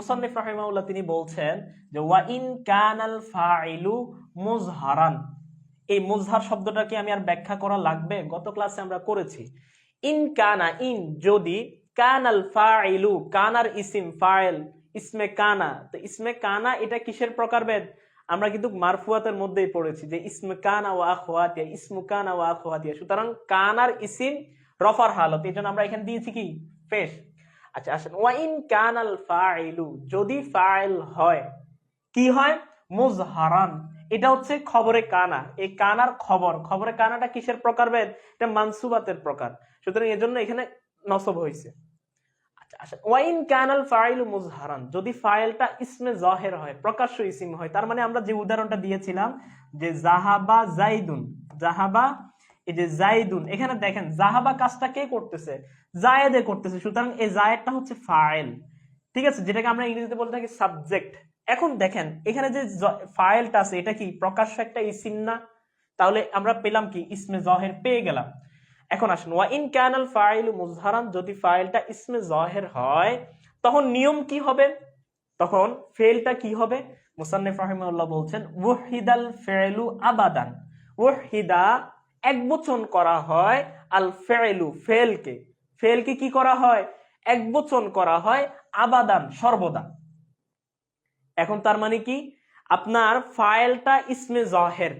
মুসান্নিফ রাহিমাহুল্লাহ তিনি বলছেন যে, ওয়া ইন কানাল ফাইলু মুজহারান। এই মুজহার শব্দটা কি আমি আর ব্যাখ্যা করা লাগবে? গত ক্লাসে আমরা করেছি। ইন কানা, ইন যদি কানাল ফাইলু, কানার ইসিম, ফাইল, ইসমে কানা। তো ইসমে কানা এটা কিসের প্রকারভেদ? আমরা কিন্তু মারফুয়াতের মধ্যেই পড়েছি যে, ইসমে কানা ওয়া আখওয়াতিয়া, ইসমু কানা ওয়া আখওয়াতিয়া। সুতরাং কানার ইসিম রফার হালত, এই জন্য আমরা এখানে দিয়েছি কি? পেশ আচ্ছা আসেন, ওয়াইন কানাল ফাইলু, যদি ফাইল হয়, কি হয়? মুজহারান। এটা হচ্ছে খবরে কানা। এই কানার খবর, খবরে কানাটা কিসের প্রকারভেদ এটা মানসুবাতের প্রকার। সুতরাং এজন্য এখানে নসব হয়েছে আচ্ছা ওয়াইন কানাল ফাইলু মুজহারান, যদি ফাইলটা ইসমে জহের হয়, প্রকাশ্য ইসিম হয়, তার মানে আমরা যে উদাহরণটা দিয়েছিলাম, যে জাহাবা জাইদুন, জাহাবা এই যে জাইদুন, এখানে দেখেন জাহাবা কাজটা কে করতেছে? জায়েদে করতেছে। সুতরাং এই জায়েদটা হচ্ছে ফাইল। ঠিক আছে? যেটাকে আমরা ইংরেজিতে বলে থাকি সাবজেক্ট। এখন দেখেন, এখানে যে ফাইলটা আছে, এটা কি প্রকাশ্য একটা ইসিম না তাহলে আমরা পেলাম কি? ইসমে জহের পেয়ে গেলাম। এখন আসুন, ওয়া ইন ক্যানাল ফাইল মুজহারান যদি ফাইলটা ইসমে জহের হয়, তখন নিয়ম কি হবে? তখন ফেলটা কি হবে? মুসান্নিফ রাহিমাহুল্লাহ বলছেন, ওয়াহিদাল ফেলু আবাদান ওয়াহিদা এক বচন করা হয় আল ফেলু ফেলকে ফেলকে কি করা হয়? এক বচন করা হয় আবাদান, সর্বদা। এখন তার মানে কি? আপনার ফাইলটা ইসমে জহের।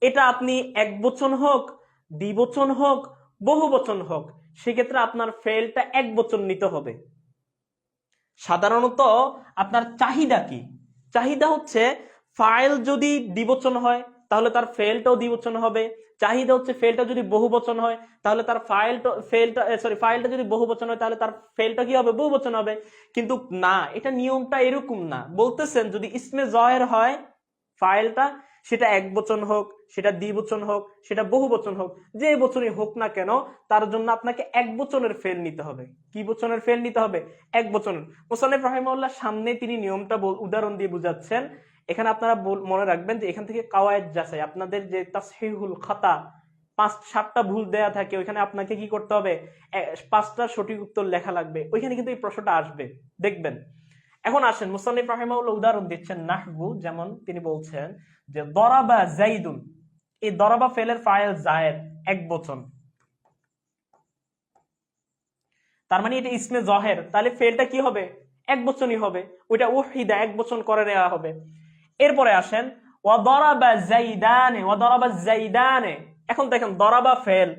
এটা আপনি এক বচন হোক, দ্বিবচন হোক বহু বচন হোক, সেক্ষেত্রে আপনার ফেলটা এক বচন নিতে হবে। সাধারণত আপনার চাহিদা কি? চাহিদা হচ্ছে ফাইল যদি দ্বিবচন হয়, তাহলে তার ফেলটাও দ্বিবচন হবে। চাহিদা হচ্ছে ফেলটা যদি বহু বচন হয়, তাহলে তার ফাইলটা ফেলটা সরি ফাইলটা যদি বহু বচন হয়, তাহলে তার ফেলটা কি হবে? বহু বচন হবে। কিন্তু না, এটা নিয়মটা এরকম না। বলতেছেন, যদি ইসমে জয়ের হয় ফাইলটা সেটা এক বচন হোক, সেটা দ্বিবচন হোক, সেটা বহু বচন হোক, যে বচনই হোক না কেন, তার জন্য আপনাকে এক বচনের ফেল নিতে হবে। কি বচনের ফেল নিতে হবে? এক বচনের মোসানিফ রাহিমাল্লাহ সামনে তিনি নিয়মটা উদাহরণ দিয়ে বুঝাচ্ছেন এখানে আপনারা মনে রাখবেন যে এখান থেকে কাওয়ায়দ যাচাই, আপনাদের যে তাসহিহুল খাতা, পাঁচ, সাতটা ভুল দেয়া থাকে, ওইখানে আপনাকে কি করতে হবে? পাঁচটা সঠিক উত্তর লেখা লাগবে, ওইখানে কিন্তু এই প্রশ্নটা আসবে, দেখবেন। এখন আসেন মুসানিফ রাহিমাউল্লাহ উদাহরণ দিচ্ছেন, নাহবু, যেমন তিনি বলছেন যে, দরাবা জাইদুন এই দরাবা ফেলের ফাইল জায়েদ, এক বচন। তার মানে এটা ইসমে জহের, তাহলে ফেলটা কি হবে? এক বচনই হবে, ওইটা ওয়াহিদা এক বচন করে নেওয়া হবে। এরপরে আসেন এখন দেখেন, দরাবা ফেল।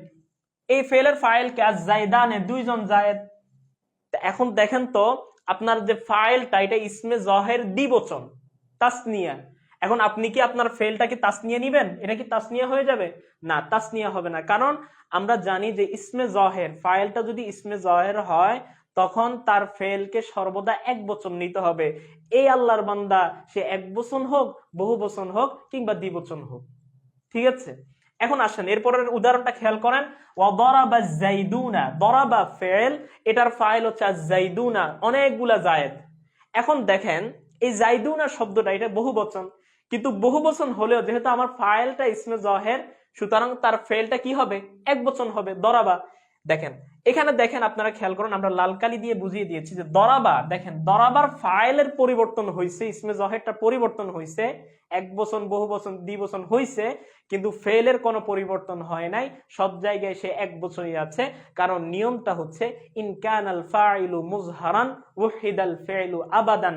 এই ফেলের ফাইল কে? আজ জাইদানে দুইজন জায়েদ এখন দেখেন তো, আপনার যে ফাইলটা, এটা ইসমে জহের দ্বিবচন, তাসনিয়া। এখন আপনি কি আপনার ফেলটা কি তাসনিয়া নিবেন? এটা কি তাসনিয়া হয়ে যাবে? না, তাসনিয়া হবে না। কারণ আমরা জানি যে ইসমে জহের, ফাইলটা যদি ইসমে জহের হয় তখন তার ফেলকে সর্বদা এক বচন নিতে হবে। এই আল্লাহর বান্দা, সে এক বচন হোক, বহু বচন হোক, কিংবা দ্বিবচন হোক। ঠিক আছে? এখন আসেন, এরপরের উদাহরণটা খেয়াল করেন। জাইদুনা দরাবা ফেল, এটার ফাইল হচ্ছে জাইদুনা অনেকগুলা জায়েদ এখন দেখেন, এই জাইদুনা শব্দটা, এটা বহু বচন। কিন্তু বহু বচন হলেও, যেহেতু আমার ফাইলটা ইসমে জহের, সুতরাং তার ফেলটা কি হবে? এক বচন হবে, দরাবা। দেখেন, এখানে দেখেন আপনারা খেয়াল করুন, আমরা লাল কালি দিয়ে বুঝিয়ে দিয়েছি যে দরাবা দেখেন, দরাবার ফাইলের পরিবর্তন হয়েছে ইসমে জহেরটা পরিবর্তন হয়েছে এক বছর বহু বচন দ্বিবচন হয়েছে কিন্তু ফেলের কোনো পরিবর্তন হয় নাই, সব জায়গায় সে এক বছরই আছে, কারণ নিয়মটা হচ্ছে ইনকানাল ফাইলু মুজহারান ওয়াহিদাল ফেলু আবাদান